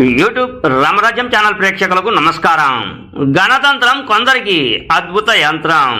YouTube రామరాజ్యం channel ప్రేక్షకులకు నమస్కారం. గణతంత్రం కొందరికి అద్భుత యంత్రం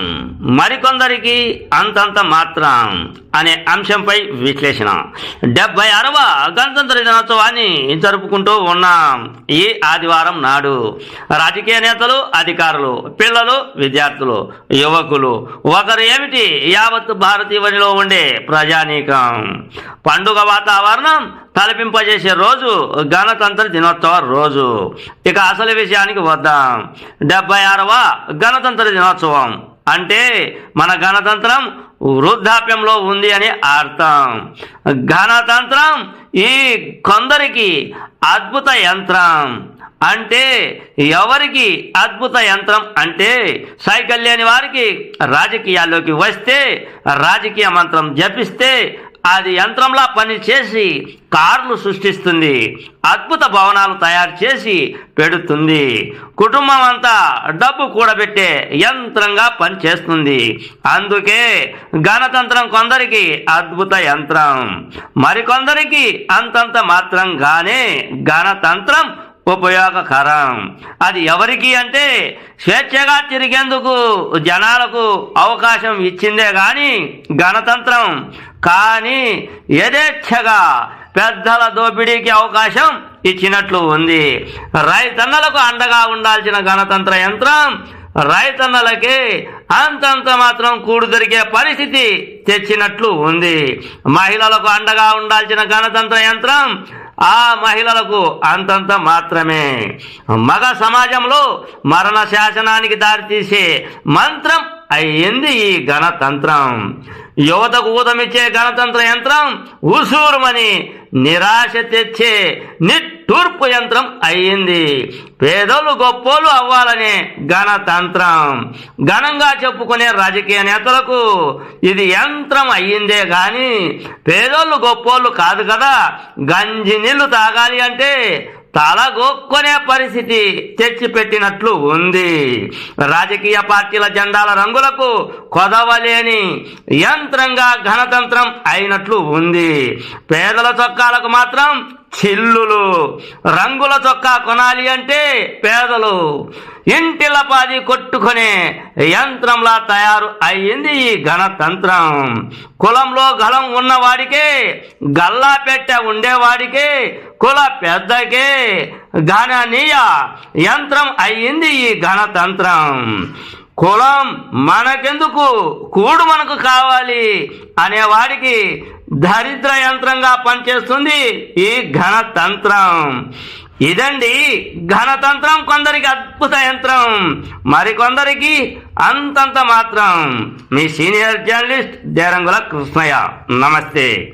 మరికొందరికి అంతంత మాత్రం అనే అంశంపై విశ్లేషణ. డెబ్బై అరవ గణతంత్ర దినోత్సవాన్ని జరుపుకుంటూ ఉన్నాం ఈ ఆదివారం నాడు రాజకీయ నేతలు అధికారులు పిల్లలు విద్యార్థులు యువకులు ఒకరు ఏమిటి? యావత్ భారతీయునిలో ఉండే ప్రజానీకం. పండుగ వాతావరణం తలపింపజేసే రోజు గణతంత్ర దినోత్సవ రోజు. ఇక అసలు విషయానికి వద్దాం. డెబ్బై ఆరవ గణతంత్ర దినోత్సవం. అంటే మన గణతంత్రం వృద్ధాప్యంలో ఉంది అని అర్థం. గణతంత్రం ఈ కొందరికి అద్భుత యంత్రం. అంటే ఎవరికి అద్భుత యంత్రం అంటే సైకిల్ లేని వారికి రాజకీయాల్లోకి వస్తే రాజకీయ మంత్రం జపిస్తే అది యంత్రంలా పనిచేసి కార్లు సృష్టిస్తుంది అద్భుత భవనాలు తయారు చేసి పెడుతుంది. కుటుంబం అంతా డబ్బు కూడబెట్టే యంత్రంగా పనిచేస్తుంది. అందుకే గణతంత్రం కొందరికి అద్భుత యంత్రం. మరికొందరికి అంతంత మాత్రంగానే గణతంత్రం ఉపయోగకరం. అది ఎవరికి అంటే స్వేచ్ఛగా తిరిగేందుకు జనాలకు అవకాశం ఇచ్చిందే కానీ గణతంత్రం కానీ యథేచ్ఛగా పెద్దల దోపిడీకి అవకాశం ఇచ్చినట్లు ఉంది. రైతన్నలకు అండగా ఉండాల్సిన గణతంత్ర యంత్రం రైతన్నలకి అంతంత మాత్రం కూడు దొరికే పరిస్థితి తెచ్చినట్లు ఉంది. మహిళలకు అండగా ఉండాల్సిన గణతంత్ర యంత్రం ఆ మహిళలకు అంతంత మాత్రమే. మగ సమాజంలో మరణ శాసనానికి దారితీసే మంత్రం అయ్యింది ఈ గణతంత్రం. యువతకు ఊతమిచ్చే గణతంత్ర యంత్రం ఉసూరుమని నిరాశ తెచ్చే నిట్టూర్పు యంత్రం అయ్యింది. పేదోళ్ళు గొప్పోళ్ళు అవ్వాలనే గణతంత్రం. ఘనంగా చెప్పుకునే రాజకీయ నేతలకు ఇది యంత్రం అయ్యిందే కానీ పేదోళ్ళు గొప్పోళ్ళు కాదు కదా గంజి నీళ్ళు తాగాలి అంటే తలగొక్కునే పరిస్థితి తెచ్చిపెట్టినట్లు ఉంది. రాజకీయ పార్టీల జెండాల రంగులకు కొదవలేని యంత్రంగా గణతంత్రం అయినట్లు ఉంది. పేదల చొక్కాలకు మాత్రం చిల్లులు. రంగుల చొక్కా కొనాలి అంటే పేదలు. ఇంటిలపాది కొట్టుకునే యంత్రంలా తయారు అయ్యింది ఈ గణతంత్రం కులంలో గలం ఉన్నవాడికే గల్లా పెట్టె ఉండేవాడికే కుల పెద్దకే గణనీయ యంత్రం అయ్యింది ఈ గణతంత్రం కులం మనకెందుకు? కూడు మనకు కావాలి అనేవాడికి దరిద్ర యంత్రంగా పనిచేస్తుంది ఈ ఘనతంత్రం. ఇదండి ఘనతంత్రం కొందరికి అద్భుత యంత్రం మరికొందరికి అంతంత మాత్రం. మీ సీనియర్ జర్నలిస్ట్ దేరంగుల కృష్ణయ్య. నమస్తే.